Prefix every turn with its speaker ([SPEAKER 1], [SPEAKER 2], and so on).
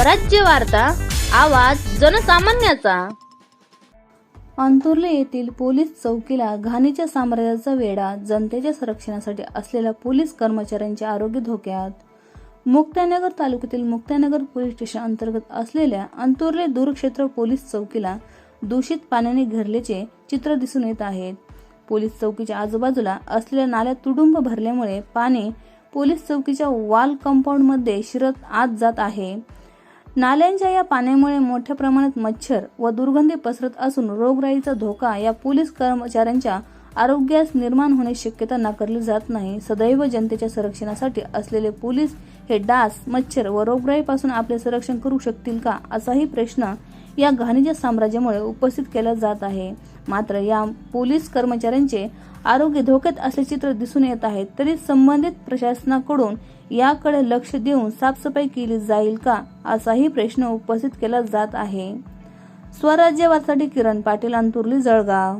[SPEAKER 1] स्वराज्य वार्ता आवाज जनसामान्याचा.
[SPEAKER 2] अंतुर्ले येथील पोलीस चौकीला घाणीच्या साम्राज्याचा वेढा जनतेच्या संरक्षणासाठी असलेल्या पोलीस कर्मचाऱ्यांच्या आरोग्य धोक्यात. मुक्त्यानगर तालुक्यातील मुक्तानगर पोलीस स्टेशन अंतर्गत असलेल्या अंतुर्ले दूरक्षेत्र पोलीस चौकीला दूषित पाण्याने घेरल्याचे चित्र दिसून येत आहेत पोलीस चौकीच्या आजूबाजूला असलेल्या नाल्या तुडुंब भरल्यामुळे पाणी पोलीस चौकीच्या वॉल कंपाऊंडमध्ये शिरत आत जात आहे. नाल्यांच्या या पाण्यामुळे मोठ्या प्रमाणात मच्छर व दुर्गंधी पसरत असून रोगराईचा धोका या पोलीस कर्मचाऱ्यांच्या आरोग्यास निर्माण होण्याची शक्यता नाकारली जात नाही. सदैव जनतेच्या संरक्षणासाठी असलेले पोलीस हे डास मच्छर व रोगराईपासून आपले संरक्षण करू शकतील का असाही प्रश्न या घाणीच्या साम्राज्यामुळे उपस्थित केलं जात आहे. मात्र या पोलीस कर्मचाऱ्यांचे आरोग्य धोक्यात असले चित्र दिसून येत आहे. तरी संबंधित प्रशासनाकडून याकडे लक्ष देऊन साफसफाई केली जाईल का असाही प्रश्न उपस्थित केला जात आहे. स्वराज्यवासाठी किरण पाटील अंतुर्ली जळगाव.